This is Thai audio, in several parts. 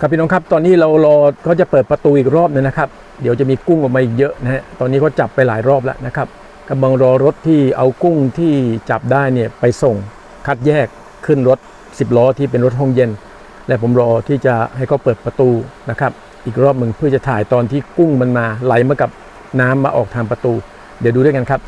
ครับพี่น้องครับตอนนี้เรารอเขาจะเปิดประตูอีกรอบหนึงนะครับ เดี๋ยวจะมีกุ้งออกมาอีกเยอะนะฮะตอนนี้เขาจับไปหลายรอบแล้วนะครับกำลังรอรถที่เอากุ้งที่จับได้เนี่ยไปส่งคัดแยกขึ้นรถ 10 ล้อที่เป็นรถห้องเย็น และผมรอที่จะให้เขาเปิดประตูนะครับ อีกรอบหนึ่งเพื่อจะถ่ายตอนที่กุ้งมันมาไหลมากับน้ำมาออกทางประตู เดี๋ยวดูด้วยกันครับ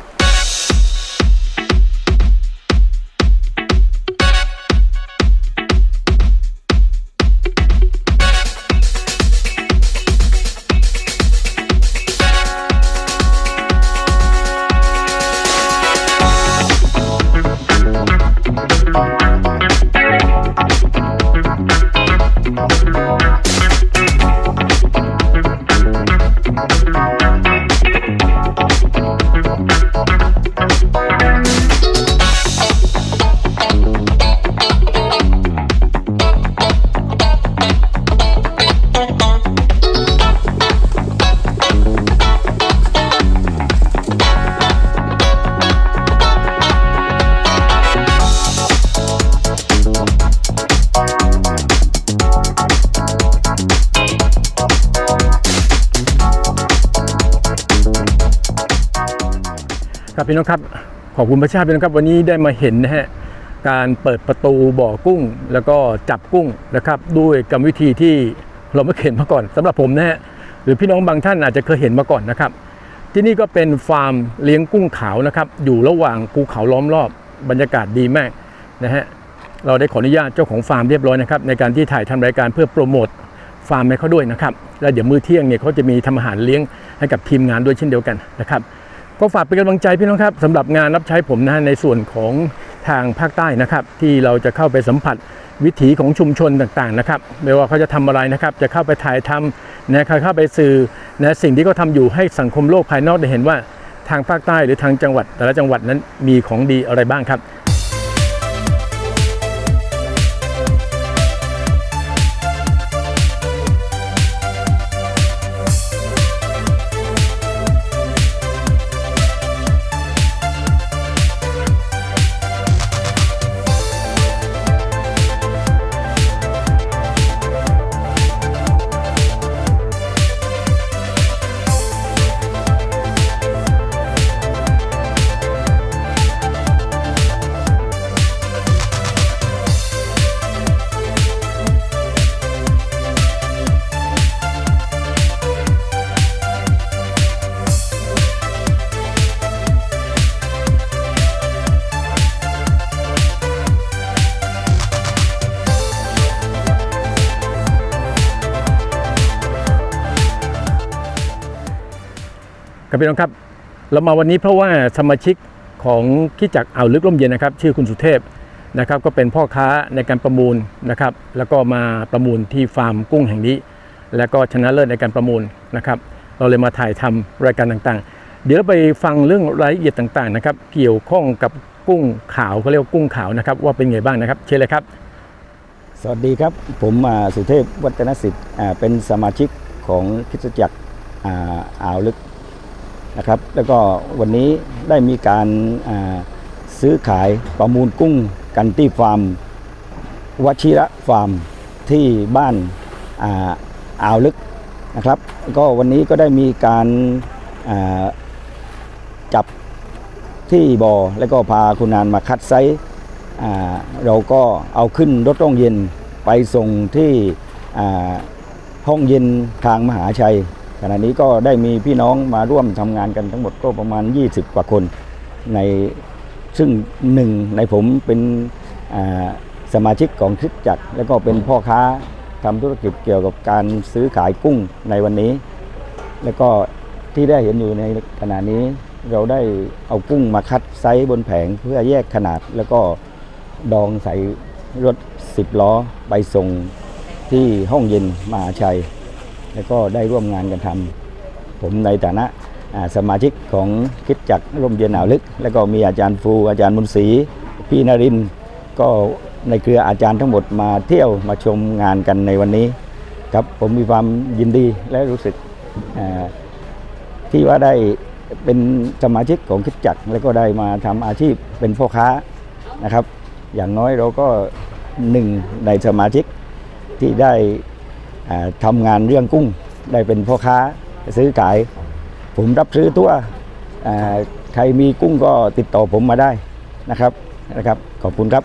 ครับพี่น้องครับขอบคุณพระเจ้าพี่น้องครับ วันนี้ได้มาเห็นนะฮะการเปิดประตูบ่อกุ้ง แล้วก็จับกุ้งนะครับ ด้วยกรรมวิธีที่เราไม่เคยเห็นมาก่อนสำหรับผมนะฮะหรือพี่น้องบางท่านอาจจะเคยเห็นมาก่อนนะครับ ที่นี่ก็เป็นฟาร์มเลี้ยงกุ้งขาวนะครับ อยู่ระหว่างภูเขาล้อมรอบบรรยากาศดีมากนะฮะเราได้ขออนุญาตเจ้าของฟาร์มเรียบร้อยนะครับในการที่ถ่ายทำรายการเพื่อโปรโมทฟาร์มให้เขาด้วยนะครับ แล้วเดี๋ยวมื้อเที่ยงเนี่ยเขาจะมีทำอาหารเลี้ยงให้กับทีมงานด้วยเช่นเดียวกันนะครับ ก็ฝากเป็นกำลังใจพี่น้องครับสำหรับงานรับใช้ผมนะฮะในส่วนของทางภาคใต้นะครับ ที่เราจะเข้าไปสัมผัสวิถีของชุมชนต่างๆนะครับไม่ว่าเขาจะทำอะไรนะครับ จะเข้าไปถ่ายทำนะเข้าไปสื่อนะสิ่งที่เขาทำอยู่ให้สังคมโลกภายนอกได้เห็นว่าทางภาคใต้หรือทางจังหวัด แต่ละจังหวัดนั้นมีของดีอะไรบ้างครับ ครับพี่น้องครับ เรามาวันนี้เพราะว่าสมาชิกของที่จักรอ่าวลึกร่มเย็นนะครับ ชื่อคุณสุเทพนะครับ ก็เป็นพ่อค้าในการประมูลนะครับ แล้วก็มาประมูลที่ฟาร์มกุ้งแห่งนี้ แล้วก็ชนะเลิศในการประมูลนะครับ เราเลยมาถ่ายทำรายการต่างๆ เดี๋ยวเราไปฟังเรื่องรายละเอียดต่างๆนะครับ เกี่ยวข้องกับกุ้งขาวเขาเรียกว่ากุ้งขาวนะครับ ว่าเป็นไงบ้างนะครับ เชิญเลยครับ สวัสดีครับผมสุเทพวัฒนสิทธิ์เป็นสมาชิกของคริสตจักรอ่าวลึก นะครับ แล้วก็วันนี้ได้มีการาซื้อขายประมูลกุ้งกันที่ฟาร์มวชิระฟาร์มที่บ้านอ่าอาวลึกนะครับ ก็วันนี้ก็ได้มีการาจับที่บ่อแล้วก็พาคุณนานมาคัดไซส์เราก็เอาขึ้นรถต้องเย็นไปส่งที่ห้องเย็นทางมหาชัย ขณะนี้ก็ได้มีพี่น้องมาร่วมทำงานกันทั้งหมดก็ประมาณ 20 กว่าคนในซึ่งหนึ่งในผมเป็นสมาชิกของคริสตจักร แล้วก็เป็นพ่อค้าทำธุรกิจเกี่ยวกับการซื้อขายกุ้งในวันนี้ แล้วก็ที่ได้เห็นอยู่ในขณะนี้เราได้เอากุ้งมาคัดไซส์บนแผงเพื่อแยกขนาด แล้วก็ดองใส่รถ 10 ล้อไปส่งที่ห้องเย็นมหาชัย แล้วก็ได้ร่วมงานกันทำผมในฐานะสมาชิกของคิดจักรร่มเย็นอ่าวลึก แล้วก็มีอาจารย์ฟูอาจารย์มุนศรีพี่นรินก็ในเครืออาจารย์ทั้งหมดมาเที่ยวมาชมงานกันในวันนี้ครับผมมีความยินดีและรู้สึกที่ว่าได้เป็นสมาชิกของคิดจักรแล้วก็ได้มาทำอาชีพเป็นพ่อค้านะครับ อย่างน้อยเราก็หนึ่งในสมาชิกที่ได้ ทำงานเรื่องกุ้งได้เป็นพ่อค้าซื้อขาย ผมรับซื้อตัวใครมีกุ้งก็ติดต่อผมมาได้นะครับนะครับ ขอบคุณครับ